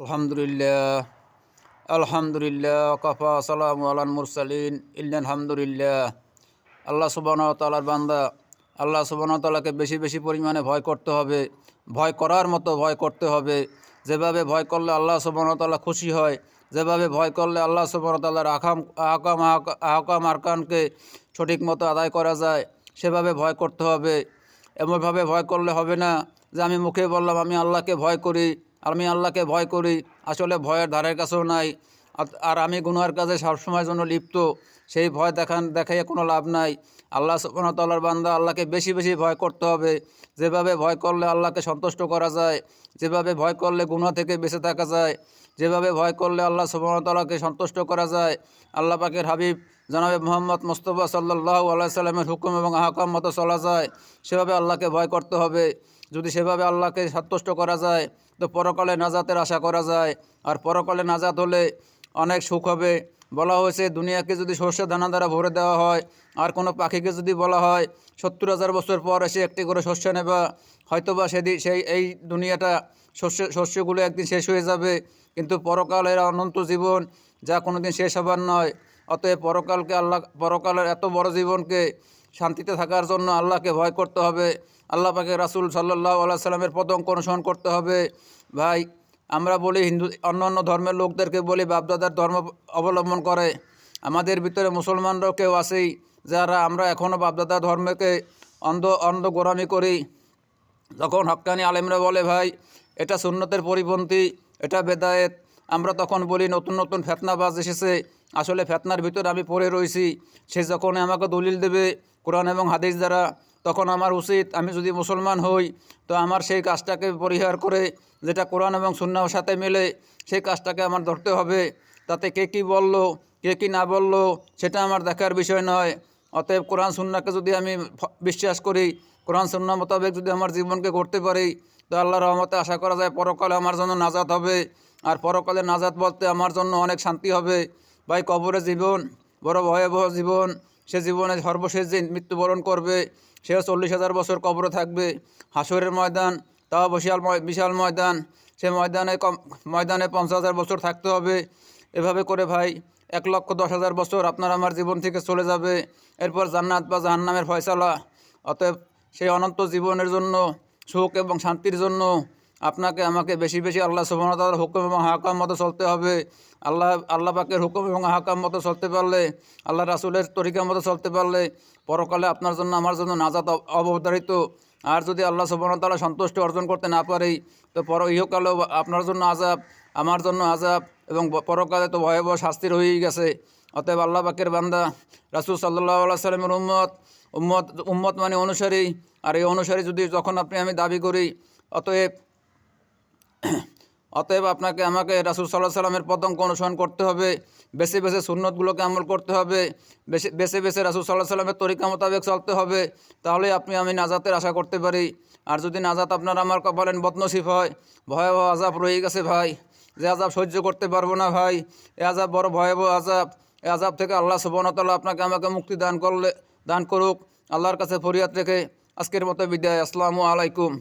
আলহামদুলিল্লাহ। আলহামদুলিল্লাহ, কফা, সালাম আলান মুরসালিন ইল্লান হামদুলিল্লাহ আল্লাহ সুবানতালার বান্দা, আল্লাহ সুবানতালাকে বেশি বেশি পরিমাণে ভয় করতে হবে, ভয় করার মতো ভয় করতে হবে। যেভাবে ভয় করলে আল্লাহ সুবান খুশি হয়, যেভাবে ভয় করলে আল্লাহ সুবান তাল্লাহর আকাম আহকাম আহকা- আহকাম আরকানকে সঠিক মতো আদায় করা যায়, সেভাবে ভয় করতে হবে। এমনভাবে ভয় করলে হবে না যে আমি মুখে বললাম, আমি আল্লাহকে ভয় করি। আমি আল্লাহকে ভয় করি, আসলে ভয়ের ধারের কাছেও নাই। আর- আমি গুনহার কাজে সবসময় জন্য লিপ্ত, সেই ভয় দেখান, দেখাইয়ে কোনো লাভ নাই। আল্লাহ সুবহানাহু বান্দা আল্লাহকে বেশি বেশি ভয় করতে হবে। যেভাবে ভয় করলে আল্লাহকে সন্তুষ্ট করা যায়, যেভাবে ভয় করলে গুনাহ থেকে বেঁচে থাকা যায়, যেভাবে ভয় করলে আল্লাহ সুবহানাহু সন্তুষ্ট করা যায়। আল্লাহ পাকের হাবিব জনাবে মোহাম্মদ মোস্তফা সাল্লাহ আলাইসাল্লামের হুকুম এবং আহকাম মতো চলা যায়। সেভাবে আল্লাহকে ভয় করতে হবে। যদি সেভাবে আল্লাহকে সন্তুষ্ট করা যায় তো পরকালে নাজাতের আশা করা যায়। আর পরকালে নাজাত হলে অনেক সুখ হবে। বলা হয়েছে, দুনিয়াকে যদি শস্য দানা দ্বারা ভরে দেওয়া হয়, আর কোনো পাখিকে যদি বলা হয়, সত্তর হাজার বছর পর এসে একটি করে শস্য নেবা। হয়তোবা সেদিন সেই, এই দুনিয়াটা শস্য শস্যগুলো একদিন শেষ হয়ে যাবে। কিন্তু পরকালের অনন্ত জীবন যা কোনো দিন শেষ হবার নয়। অতএব পরকালকে আল্লাহ, পরকালের এত বড় জীবনকে শান্তিতে থাকার জন্য আল্লাহকে ভয় করতে হবে। আল্লাহ পাকে রাসুল সাল্লাহ আল্লাহ সাল্লামের পদঙ্ক অনুসরণ করতে হবে? ভাই, আমরা বলি হিন্দু অন্য অন্য ধর্মের লোকদেরকে বলি বাপদাদার ধর্ম অবলম্বন করে। আমাদের ভিতরে মুসলমানরাও কেউ আছেই যারা আমরা এখনও বাপদাদার ধর্মকে অন্ধ অন্ধ গোরামি করি। যখন হক্কানি আলেমরা বলে, ভাই, এটা সুন্নতের পরিপন্থী, এটা বেদায়েত। আমরা তখন বলি, নতুন নতুন ফেতনাবাজ এসেছে। আসলে ফেতনার ভিতরে আমি পড়ে রয়েছি। সে যখন আমাকে দলিল দেবে কোরআন এবং হাদিস দ্বারা, তখন আমার উচিত আমি যদি মুসলমান হই, তো আমার সেই কাজটাকে পরিহার করে, যেটা কোরআন এবং সুন্নার সাথে মিলে, সেই কাজটাকে আমার ধরতে হবে। তাতে কে কী বলল, কে কী না বলল, সেটা আমার দেখার বিষয় নয়। অতএব কোরআন সুন্নাকে যদি আমি বিশ্বাস করি, কোরআন সুন্না মোতাবেক যদি আমার জীবনকে করতে পারি, তো আল্লাহ রহমতে আশা করা যায় পরকালে আমার জন্য নাজাত হবে। আর পরকালে নাজাত বলতে আমার জন্য অনেক শান্তি হবে। ভাই, কবরে জীবন, বড় ভয়াবহ জীবন সে জীবনে সর্বশেষ দিন মৃত্যুবরণ করবে সেও চল্লিশ হাজার বছর কবরে থাকবে, হাসরের ময়দান, তাও বিশাল বিশাল ময়দান, সে ময়দানে কম, ময়দানে পঞ্চাশ হাজার বছর থাকতে হবে। এভাবে করে ভাই, এক লক্ষ দশ হাজার বছর আপনার আমার জীবন থেকে চলে যাবে। এরপর জান্নাত বা জাহান্নামের ফয়সালা। অতএব সেই অনন্ত জীবনের জন্য, সুখ এবং শান্তির জন্য আপনাকে, আমাকে বেশি বেশি আল্লাহ সুবাহতার হুকুম এবং হাকাম মতো চলতে হবে। আল্লাহ আল্লাহ পাকের হুকুম এবং হাকাম মতো চলতে পারলে, আল্লাহ রাসুলের তরিকা মতো চলতে পারলে পরকালে আপনার জন্য, আমার জন্য নাজাত অব- অবধারিত। আর যদি আল্লাহ সুবাহতাল্লাহ সন্তুষ্টি অর্জন করতে না পারি, তো পর, ইহকালেও আপনার জন্য আজাব আমার জন্য আজাব এবং পরকালে তো ভয়াবহ শাস্তি হয়েই গেছে। অতএব আল্লাহ পাকের বান্দা, রাসুল সাল্লাহ আল্লাহ সাল্লামের উম্মত উম্মত উম্মত মানে অনুসারী। আর এই অনুসারী যদি যখন আপনি, আমি দাবি করি, অতএব অতএব আপনাকে আমাকে রাসুল সাল্লাহ সাল্লামের পতঙ্ক অনুসরণ করতে হবে বেছে বেছে সুন্নতগুলোকে আমল করতে হবে বেছে বেছে বেছে রাসুল সাল্লাহ সাল্লামের তরিকা মোতাবেক চলতে হবে তাহলে আপনি আমি নাজাতের আশা করতে পারি। আর যদি নাজাত আপনার আমার কপালেন বদনসিব হয়, ভয়াবহ আজাব রয়ে গেছে ভাই, যে আজাব সহ্য করতে পারব না ভাই, এ আজাব বড় ভয়াবহ আজাব এ আজাব থেকে আল্লাহ সুবনতাল্লাহ আপনাকে আমাকে মুক্তি দান করলে, দান করুক, আল্লাহর কাছে ফরিয়াদ রেখে আজকের মতো বিদায়, আসসালামু আলাইকুম।